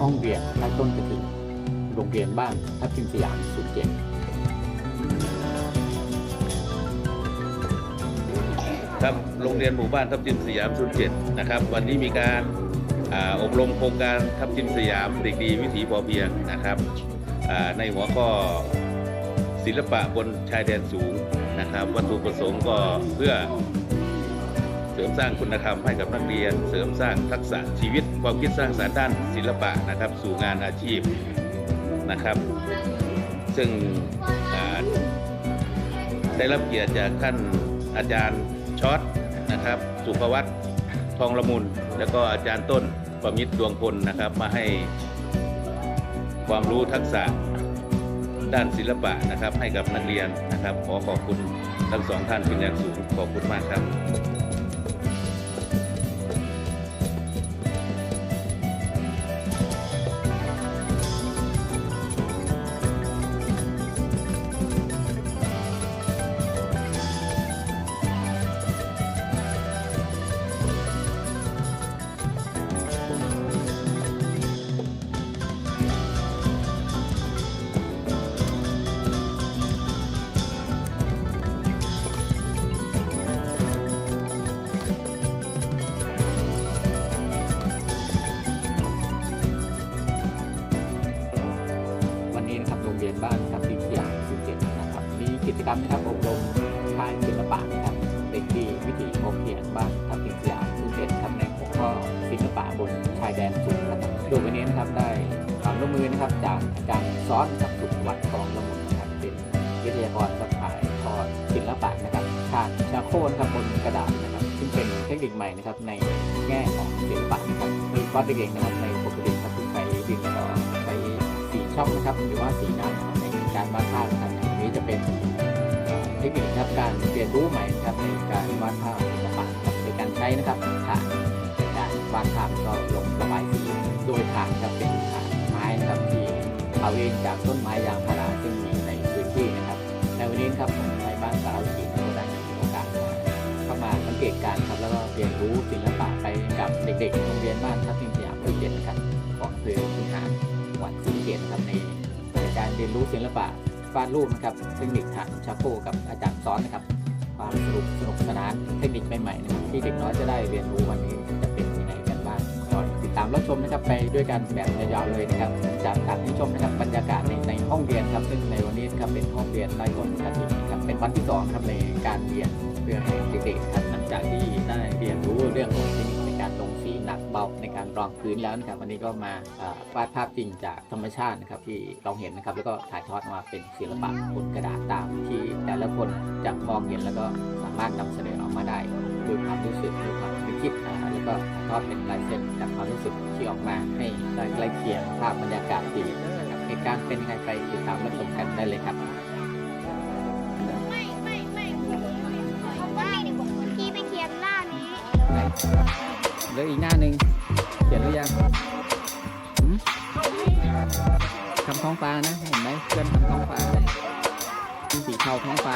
ห้องเรียนใต้ต้นกระถิ่นโรงเรียนบ้านทับทิมสยามสุดเจ็ดครับโรงเรียนหมู่บ้านทับทิมสยามศูนย์เจ็ดนะครับ วันนี้มีการอาอบรมโครงการทับทิมสยามเด็กดีวิถีพอเพียงนะครับในหัวข้อศิลปะบนชายแดนสูงนะครับ วัตถุประสงค์ก็เพื่อ เสริมสร้างคุณธรรมให้กับนักเรียน เสริมสร้างทักษะชีวิต ความคิดสร้างสรรค์ด้านศิลปะนะครับ สู่งานอาชีพนะครับ ซึ่งได้รับเกียรติจากท่านอาจารย์ช็อตนะครับ สุภวัตทองละมุน แล้วก็อาจารย์ต้นประมิตรดวงพลนะครับ มาให้ความรู้ทักษะด้านศิลปะนะครับให้กับนักเรียนนะครับ ขอขอบคุณทั้งสองท่านเป็นอย่างสูงขอบคุณมากครับ คนิคใหม่นะครับในแง่ของศิลปะนะครับโดยเฉพาเด็กๆนะครับในปกติครับที่ใช้ดินสอใช้สีช่องนะครับหรือว่าสีน้ำนะครับในการวาดภาพนะครับอันนี้จะเป็นเทคนิคครับการเรียนรู้ใหม่นะครับในการวาดภาพศิลปะครับโดยการใช้นะครับฐานการวาดภาพก็ลงระบายสีโดยฐานครับเป็นฐานไม้นะครับที่เอาเองจากต้นไม้ยางพาราซึ่งมีในพื้นที่นะครับในวันนี้ครับผมในบ้านสารวินก็ เรียนรู้ศิลปะไปกับเด็กๆโรงเรียนบ้านทับทิมสยามภูเก็ตนะครับของอำเภอคุนหารจังหวัดศรีสะเกษนะครับในในการเรียนรู้ศิลปะวาดรูปนะครับเทคนิคฐานชาโคกับอาจารย์ซ้อนนะครับความสนุกสนุกสนานเทคนิคใหม่ๆนะครับที่เด็กน้อยจะได้เรียนรู้วันนี้จะเป็นยังไงกันบ้างคอยติดตามรับชมนะครับไปด้วยกันแบบยาวๆเลยนะครับจากการที่ชมนะครับบรรยากาศในในห้องเรียนครับซึ่งในวันนี้นะครับเป็นห้องเรียนใต้ต้นกระถิ่นครับเป็นวันที่สองครับในการเรียนเพื่อให้เด็กๆครับหลังจากที่ รู้เรื่องของเทคนิคในการลงสีหนักเบาในการรองพื้นแล้วนะครับวันนี้ก็มาวาดภาพจริงจากธรรมชาตินะครับที่เราเห็นนะครับแล้วก็ถ่ายทอดมาเป็นศิลปะบนกระดาษตามที่แต่ละคนจะมองเห็นแล้วก็สามารถนำเสนอออกมาได้ด้วยความรู้สึกด้วยความคิดนะครับแล้วก็ถ่ายทอดเป็นลายเส้นจากความรู้สึกที่ออกมาให้ใกล้เคียงภาพบรรยากาศดีนะครับเหตุการณ์เป็นยังไงไปติดตามรับชมกันได้เลยครับ เหลืออีกหน้าหนึ่งเขียนหรือยังทำท้องฟ้านะ เห็นไหมเพื่อนทำท้องฟ้าสีเทาท้องฟ้า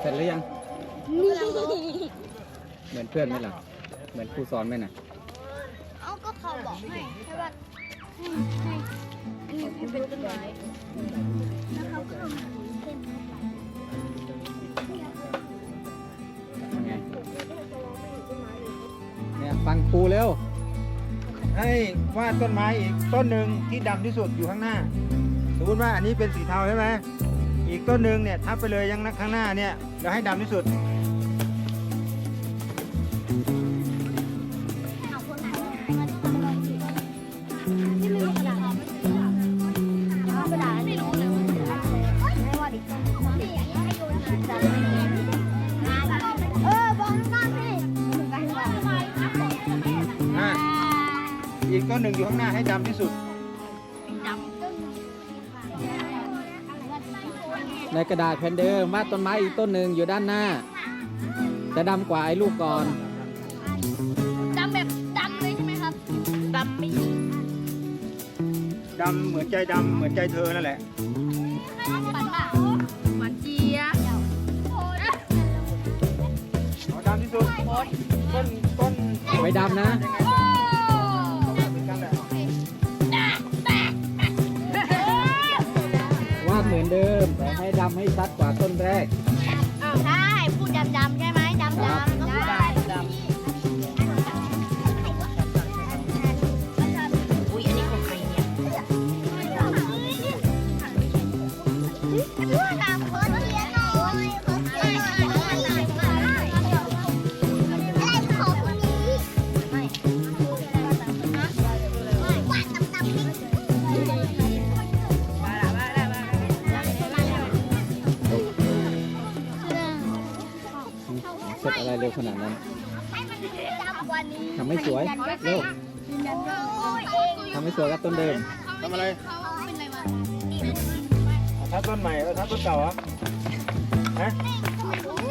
เสร็จหรือยัง เหมือนเพื่อนไหมล่ะ เหมือนครูสอนไหมน่ะ เอาก็เขาบอกให้ใช่ว่ให้ให้ให้ให้เป็นต้นไม้แล้วเขาก็เนี่ยฟังครูเร็ว ให้วาดต้นไม้อีกต้นหนึ่งที่ดำที่สุดอยู่ข้างหน้า มมติว่าอันนี้เป็นสีเทาใช่ไหมอีกต้นหนึ่งเนี่ยทับไปเลยยังนักข้างหน้าเนี่ยแล้วให้ดำที่สุดอ่าษเอาดไม่รู้เลยไม่ว่าดินี่ให้โยนเออบอกน้องๆสิไปไปอะอีกต้นหนึ่งอยู่ข้างหน้าให้ดำที่สุด กระดาษแผ่นเดิมวาดต้นไม้อีกต้นหนึ่งอยู่ด้านหน้า จะดำกว่าไอ้ลูกก่อน ดำแบบดำเลยใช่ไหมครับดำไม่ดำเหมือนใจดำเหมือนใจเธอนั่นแหละปันป่ะหวานเจี๊ยบเอาดำที่สุดต้นต้นไม่ดำนะเหมื ขนาดนั้นให้มันดำกว่านี้ทำให้สวยเร็วทำให้สวยกับต้นเดิมทำอะไรเขาเป็นอะไรวะเอาทับต้นใหม่เอาทับต้นเก่าเหรอฮะ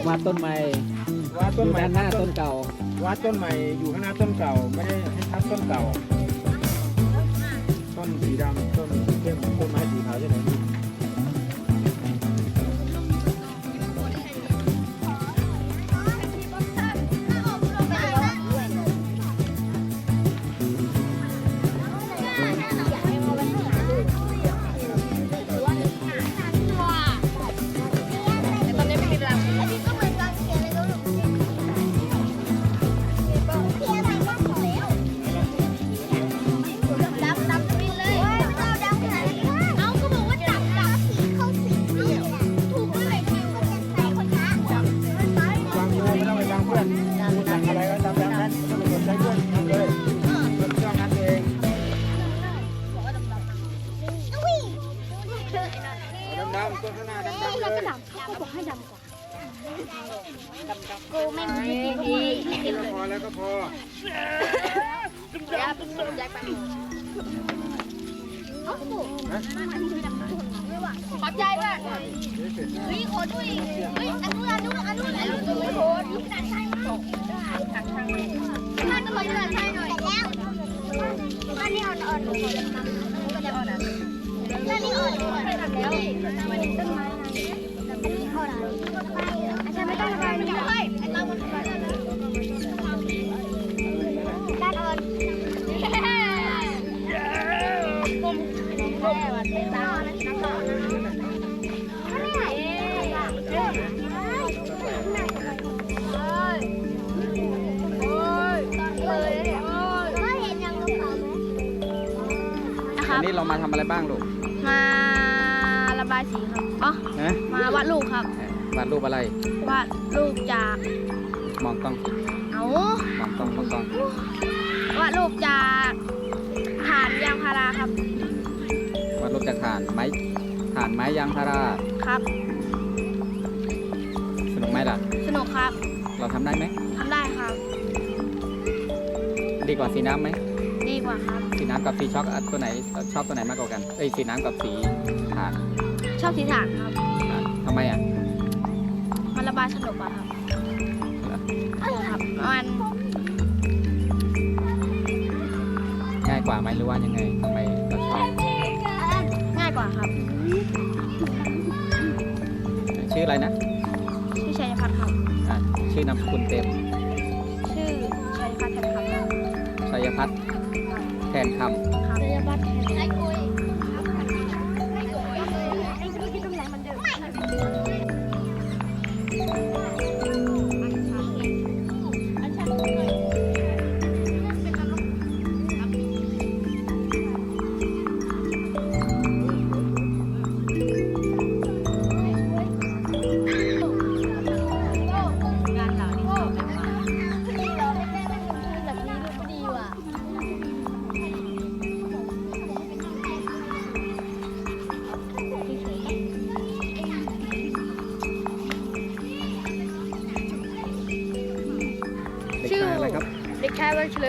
วาดต้นไม้วาดอต้นยู่ใหม่ด้านหน้าต้นเก่าวาดต้นใหม่อยู่ข้างหน้าต้นเก่า ไม่ได้ให้ทับต้นเก่า ต้นสีดำต้นเข้มต้นไม้สีขาวใช่ไหม ดำๆต้นข้างหน้าดำเลยก็ดำเขาก็บอกให้ดำก่อนกูไม่มีดีไม่กินพอแล้วก็พอยายาเป็นเอ้าถูกขอบใจด้วยเฮ้ยขอด้วยเฮ้ยอันนู้นอันนู้นอันนู้นอันนู้นโอ้โหดูขนาดใช่ไหมขนาดใช่ไหมขนาดก็ขนาดใช่หน่อยแล้วอันนี้อ่อนอ่อนก็จะอ่อนอะ อันนี้อ่อนแล้วมันต้นไม้อันนี้อ่อนอะอาจารย์ไม่ต้องระบายมันเฮ้ยไอ้เรามันระบายด้านอ่อนผมแม่ว่าเต้นตานะน้ำตานะควัรันบนี้เรามาทำอะไรบ้างลูก มาระบายสีครับอ๋อนะมาวาดรูปครับวาดรูปอะไร วาดรูปจาก มองกล้องเอามองกล้องมองกล้องวาดรูปจากฐานยางพาราครับ วาดรูปจากฐานไม้ฐานไม้ยางพารา ครับ สนุกไหมล่ะ สนุกครับ เราทำได้ไหมทำได้ครับ ดีกว่าสีน้ำไหมดี กว่าครับ สีน้ำกับสีช็อกอันตัวไหนชอบตัวไหนมากกว่ากัน เอ้ยสีน้ำกับสีถานชอบสีถานครับทำไมอะมันระบายสนุกกว่าครับครับมันง่ายกว่าไหมหรือว่ายังไงทำไมเราชอบง่ายกว่าครับชื่ออะไรนะชื่อชัยพัฒน์ครับชื่อนามสกุลเต็ม แทนคำ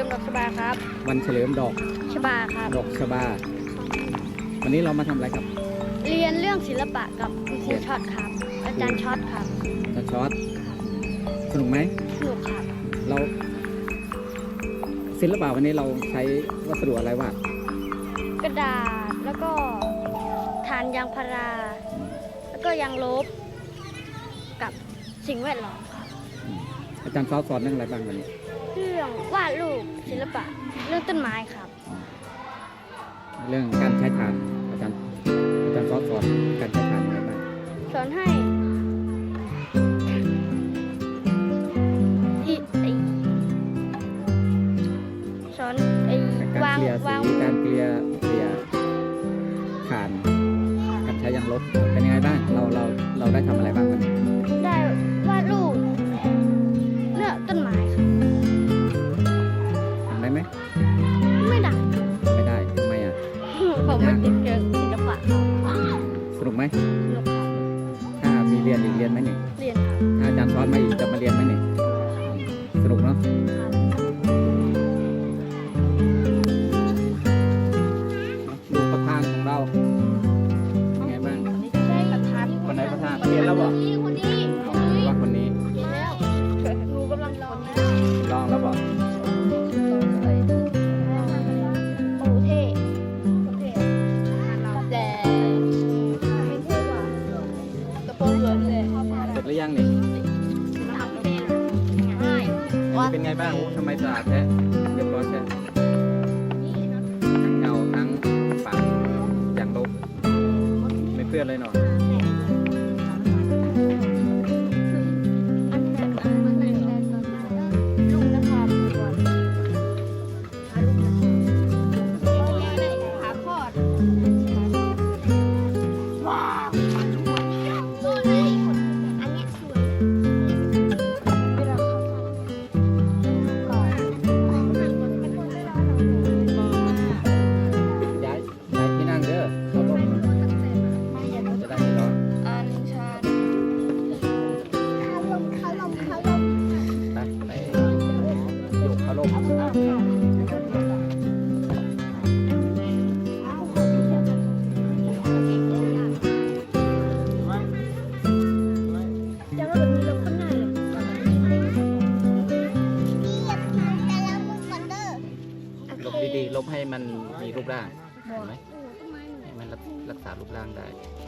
มดอกชบาครับ วันเฉลิมดอกชบาครับ ดอกชบา วันนี้เรามาทำอะไรครับ เรียนเรื่องศิลปะกับคุณครูช็อตครับ อาจารย์ช็อตครับอาจารย์ช็อตสนุกไหมสนุกครับ เราศิลปะวันนี้เราใช้วัสดุอะไรวะกระดาษแล้วก็ฐานยางพารา แล้วก็ยางลบกับสิ่งแวดล้อมครับอาจารย์ซอสสอนเรื่องอะไรบ้างวันนี้ เรื่องวาดรูปศิลปะ เรื่องต้นไม้ครับ เรื่องการใช้ฐานอาจารย์อาจารย์สอนสอนการใช้ฐานยังไงบ้างสอนให้ to plan.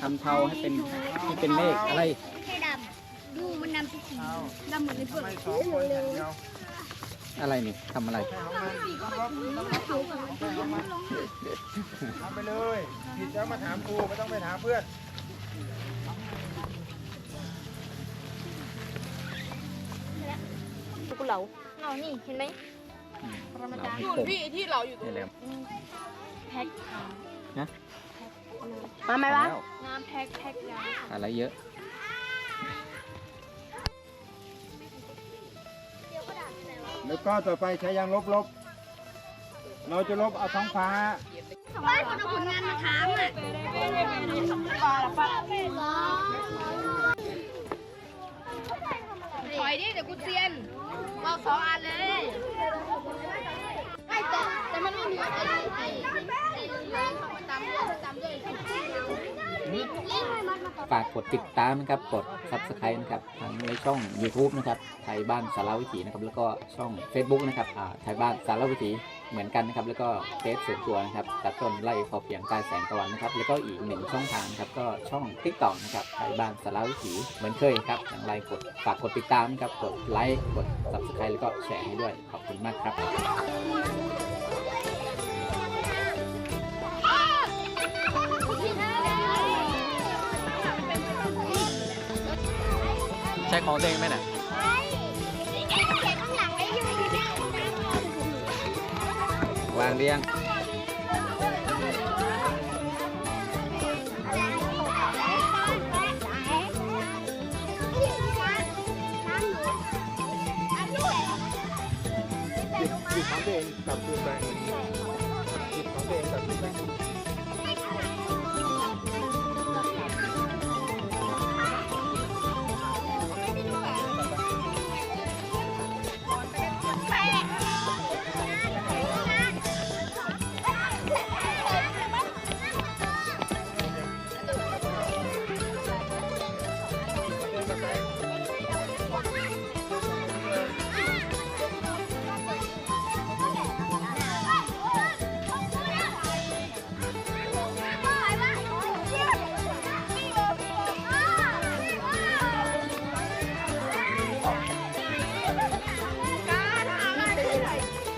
ทำเทาให้เป็นให้เป็นเลขอะไรแค่ดำ ดูมันดำทุกสีดำเหมือนในเปลือกไม่สองคนอย่างเดียวอะไรนี่ทำอะไรแค่ของมันทำไปเลยผิดแล้วมาถามครูไม่ต้องไปถามเพื่อนกูเหลาเรานี่เห็นไหมเราให้อยู่ผมพี่ที่เราอยู่ตรงนี่แหละแพ็คขาวนะ มาไหมวะ แล้วน้ำแพ็คแพ็คยาอะไรเยอะ แล้วก็ต่อไปใช้ยางลบลบๆเราจะลบเอาท้องฟ้าบ้านคนเอาผลงานมาถามอะปลาละปลาถอยดิเดี๋ยวกูเซียนเอาสองอันเลยไอ้แต่แต่มันไม่มีไอ้ไอ้ ฝากกดติดตามนะครับ กด subscribe นะครับทั้งในช่อง YouTube นะครับ ไทยบ้านสารวิถีนะครับ แล้วก็ช่อง Facebook นะครับอาไทยบ้านสารวิถีเหมือนกันนะครับ แล้วก็เฟซส่วนตัวนะครับตัดต้นไล่พอเพียงใต้แสงตะวันนะครับ แล้วก็อีกหนึ่งช่องทางนะครับ ก็ช่อง t ิ k t o k นะครับ ไทยบ้านสารวิถีเหมือนเคยครับอย่างไรกดฝากกดติดตามนะครับ กดไลค์ กด subscribe แล้วก็แชร์ให้ด้วย ขอบคุณมากครับ ใช่ของตัวเองไหมน่ะวางเรียงหยิบหยิบของตัวเองกลับคืนไปหยิบของตัวเองกลับคืนไป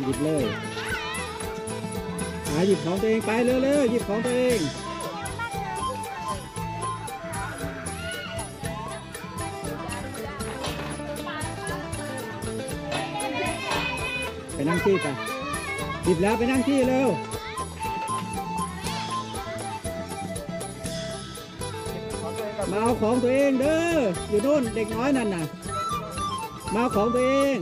หยิบเลยหาหยิบของตัวเองไปเร็วๆหยิบของตัวเองไปนั่งที่ไปหยิบแล้วไปนั่งที่เร็วมาเอาของตัวเองเด้ออยู่นู่นเด็กน้อยนั่นน่ะ มาเอาของตัวเอง